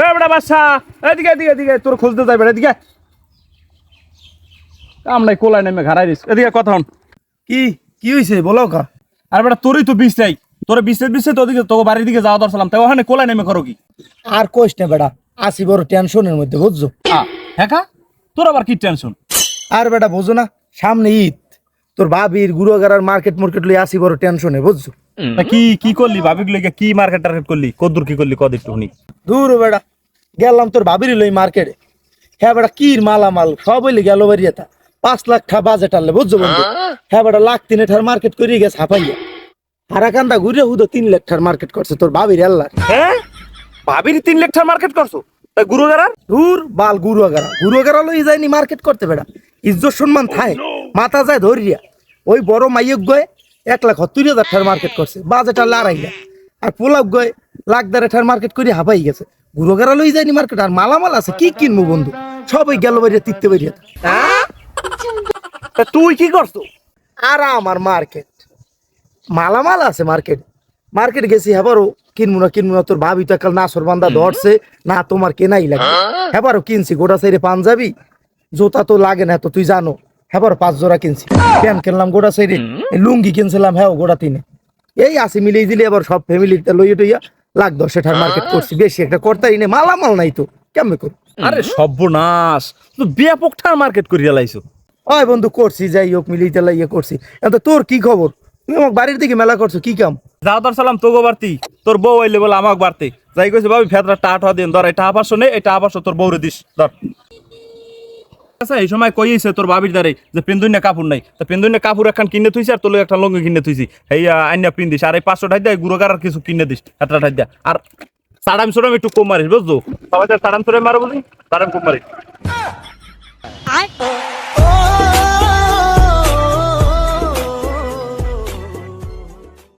এ বেটা বাচ্চা এদিকে এদিকে এদিকে তোর খুঁজতে যাই বেটা এদিকে। কাম কোলায় নেমে ঘাড়াই দিস এদিকে কথা হন। কি কি হয়েছে বলো কা আর বেটা তোরই তো বিষ চাই। তোর বিষে বিষে তো ওদিকে তোকে বাড়ির দিকে যাওয়া দরছিলাম তাই ওখানে কোলায় নেমে করো কি? আর কোষ না বেটা আসি বড় টেনশনের মধ্যে বুঝছ? হ্যাঁ তোর আবার কি টেনশন? আর বেটা বোঝো না সামনে ঈদ। তোর ভাবির গুড়াগাড়ার মার্কেট মার্কেট লই আসি বড় টেনশনে বুঝছ? কি কি করলি? ভাবি কি মার্কেট টার্কেট করলি? কদ্দুর কি করলি? কদ একটু দূর বেটা। গেলাম তোর ভাবির লই মার্কেটে হ্যাঁ বেটা কির মালামাল? সব হইলে গেল বাড়িয়াতা। পাঁচ লাখ টা বাজেট আনলে বুঝছ বন্ধু? হ্যাঁ? বেটা লাখ তিনে ঠার মার্কেট করিয়ে গেছে হাঁপাইয়া। হারাকান্দা ঘুরে হুদো তিন লাখ ঠার মার্কেট করছে তোর ভাবির আল্লাহ। হ্যাঁ? ভাবির তিন লাখ টাকা মার্কেট করছ? তা গুরু দূর বাল গুরুয়াগারা গুরুয়াগারা লই যায়নি মার্কেট করতে বেটা। ইজ্জত সম্মান থায় মাথা যায় ধরিয়া। ওই বড় মাইয়ক গয়ে এক লাখ সত্তর হাজার ঠার মার্কেট করছে বাজেটা লাড়াইয়া আর পোলাপ গয়ে লাখ দেড় ঠার মার্কেট করে হাফাই গেছে। গুরুগারা লই যায়নি মার্কেট আর মালামাল আছে কি কিনবো বন্ধু? সবাই গেল বাড়িয়া তিকতে বাড়িয়া তা তুই কি করছ? আর আমার মার্কেট মালামাল আছে মার্কেট মার্কেট গেছি হেবারও কিনবো না কিনবো না তোর ভাবি তো কাল নাসর বান্দা ধরছে না তোমার কেনাই লাগে হেবারও কিনছি গোটা সাইডে পাঞ্জাবি জুতা তো লাগে না তো তুই জানো। হেবার পাঁচ জোড়া কিনছি প্যান্ট কিনলাম গোটা সাইডে লুঙ্গি কিনছিলাম হ্যাঁ গোটা তিনে। এই আসি মিলিয়ে দিলে এবার সব ফ্যামিলিতে লইয়ে টইয়া লাখ দশ টাকার মার্কেট করছি বেশি একটা কর্তারি নেই মালামাল নাই তো কেমন কর আরে সর্বনাশ তো ব্যাপক ঠার মার্কেট করিয়া লাইছো। ওই বন্ধু করছি যাই হোক মিলিয়ে তেলা ইয়ে করছি। তো তোর কি খবর? তুই আমার বাড়ির দিকে মেলা করছ কি কাম? দাদার দর সালাম তোগো বাড়তি। তোর বউ আইলে বলে আমাকে বাড়তি। যাই কইছে ভাবি ফেতরা টাট হওয়া দিন ধর এটা আবার শোনে এটা আবার তোর বউরে দিস ধর। আচ্ছা এই সময় কইছে তোর বাবির দ্বারে যে পিন্দুইনা কাপড় নাই? তো পিন্দুইনা কাপড় একখান কিনে থুইছি আর তোর একটা লঙ্গি কিনে থুইছি। এই আইনা পিন্দিস আর এই পাঁচশো ঠাই দেয় গুঁড়ো আর কিছু কিনে দিস, একটা ঠাই দিয়া আর সাড়াম সোড়াম একটু কম মারিস, বুঝছ? সাড়াম সোড়াম মারো বুঝি সাড়াম কম মারিস।